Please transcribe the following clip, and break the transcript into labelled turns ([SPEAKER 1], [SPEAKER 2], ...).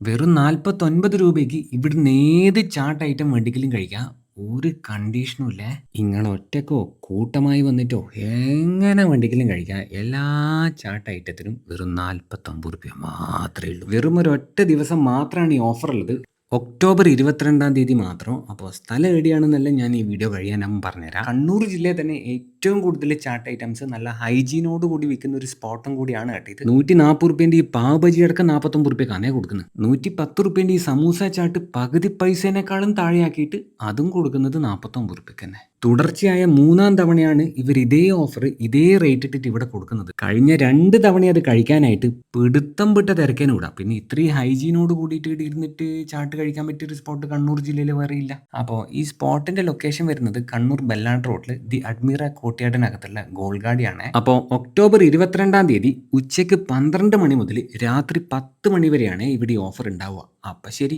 [SPEAKER 1] വെറും നാൽപ്പത്തൊൻപത് രൂപയ്ക്ക് ഇവിടുന്ന് ഏത് ചാട്ട് ഐറ്റം വേണ്ടെങ്കിലും കഴിക്കാം. ഒരു കണ്ടീഷനും ഇല്ല. ഇങ്ങനെ ഒറ്റക്കോ കൂട്ടമായി വന്നിട്ടോ എങ്ങനെ വേണ്ടെങ്കിലും കഴിക്കാം. എല്ലാ ചാട്ട് ഐറ്റത്തിനും വെറും നാൽപ്പത്തൊമ്പത് രൂപ മാത്രമേ ഉള്ളൂ. വെറും ഒരു ഒറ്റ ദിവസം മാത്രമാണ് ഈ ഓഫർ ഉള്ളത്. ഒക്ടോബർ ഇരുപത്തിരണ്ടാം തീയതി മാത്രം. അപ്പോൾ സ്ഥലം എവിടെയാണെന്നല്ല ഞാൻ ഈ വീഡിയോ കഴിയാൻ പറഞ്ഞുതരാം. കണ്ണൂർ ജില്ലയിൽ തന്നെ ഏറ്റവും കൂടുതൽ ചാട്ട് ഐറ്റംസ് നല്ല ഹൈജീനോട് കൂടി വിൽക്കുന്ന ഒരു സ്പോട്ടും കൂടിയാണ് കേട്ടോ നൂറ്റി നാൽപ്പത് റുപ്യന്റെ ഈ പാവ് ബജി അടക്കം നാൽപ്പത്തൊമ്പത് റുപ്യക്കാണേ കൊടുക്കുന്നത്. നൂറ്റി പത്ത് റുപ്യന്റെ ഈ സമൂസ ചാട്ട് പകുതി പൈസേനേക്കാളും താഴെയാക്കിയിട്ട് അതും കൊടുക്കുന്നത് നാൽപ്പത്തൊമ്പത് റുപ്യക്ക് തന്നെ തുടർച്ചയായ മൂന്നാം തവണയാണ് ഇവർ ഇതേ ഓഫർ ഇതേ റേറ്റ് ഇട്ടിട്ട് ഇവിടെ കൊടുക്കുന്നത്. കഴിഞ്ഞ രണ്ട് തവണ അത് കഴിക്കാനായിട്ട് പിടുത്തം വിട്ട തിരക്കേനും വിടാം. പിന്നെ ഇത്രയും ഹൈജീനോട് കൂടിയിട്ട് ഇരുന്നിട്ട് ചാട്ട് കഴിക്കാൻ പറ്റിയ ഒരു സ്പോട്ട് കണ്ണൂർ ജില്ലയിൽ വേറെ ഇല്ല. അപ്പോൾ ഈ സ്പോട്ടിന്റെ ലൊക്കേഷൻ വരുന്നത് കണ്ണൂർ ബെല്ലാട് റോഡിൽ ദി അഡ്മീറ കോട്ടയാടിനകത്തുള്ള ഗോൾഗാഡിയാണ് അപ്പോൾ ഒക്ടോബർ ഇരുപത്തിരണ്ടാം തീയതി ഉച്ചയ്ക്ക് പന്ത്രണ്ട് മണി മുതൽ രാത്രി പത്ത് മണി വരെയാണ് ഇവിടെ ഓഫർ ഉണ്ടാവുക. അപ്പം ശരി.